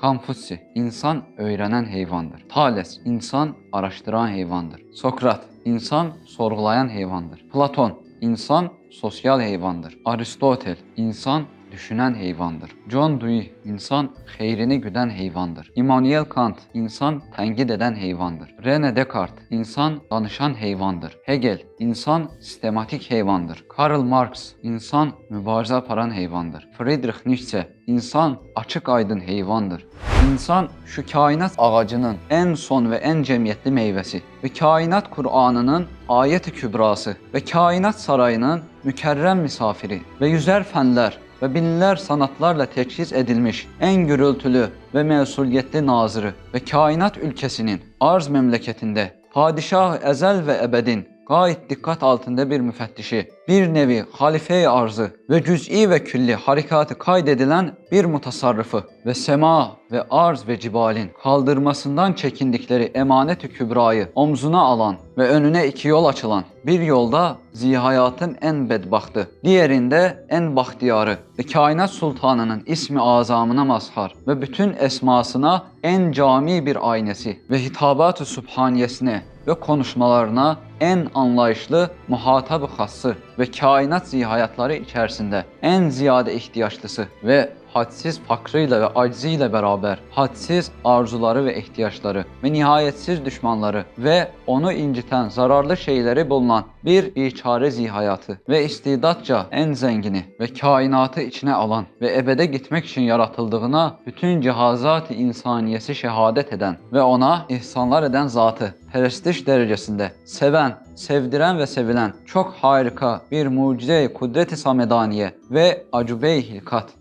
Konfutsi, insan öğrenen heyvandır. Thales, insan araştıran heyvandır. Sokrat, insan sorgulayan heyvandır. Platon, insan sosyal heyvandır. Aristotel, insan düşünen heyvandır. John Dewey, insan xeyrini güdən heyvandır. Immanuel Kant, insan tənqid edən heyvandır. René Descartes, insan danışan heyvandır. Hegel, insan sistematik heyvandır. Karl Marx, insan mübarizə aparan heyvandır. Friedrich Nietzsche, insan açıq aydın heyvandır. İnsan şu kainat ağacının en son ve en cemiyetli meyvesi ve kainat Kur'an'ının ayet-i kübrası ve kainat sarayının mükerrem misafiri ve yüzer fenler ve binler sanatlarla teçhiz edilmiş en gürültülü ve mesuliyetli nazırı ve kainat ülkesinin arz memleketinde padişah ezel ve ebedin gayet dikkat altında bir müfettişi, bir nevi halife-i arzı ve cüz'i ve külli harekatı kaydedilen bir mutasarrıfı ve sema ve arz ve cibalin kaldırmasından çekindikleri emanet-i kübrayı omzuna alan ve önüne iki yol açılan bir yolda zihayatın en bedbahtı, diğerinde en bahtiyarı ve kainat sultanının ismi azamına mazhar ve bütün esmasına en cami bir aynesi ve hitabat-ı sübhaniyesine ve konuşmalarına en anlayışlı muhatab-ı hası ve kainat zihayatları içerisinde en ziyade ihtiyaçlısı ve hadsiz fakrıyla ve acziyle beraber hadsiz arzuları ve ihtiyaçları ve nihayetsiz düşmanları ve onu inciten zararlı şeyleri bulunan bir biçare zihayatı ve istidatça en zengini ve kainatı içine alan ve ebede gitmek için yaratıldığına bütün cihazat-ı insaniyesi şehadet eden ve ona ihsanlar eden zatı perestiş derecesinde seven, sevdiren ve sevilen çok harika bir mucize-i kudret-i samedaniye ve acube-i hilkat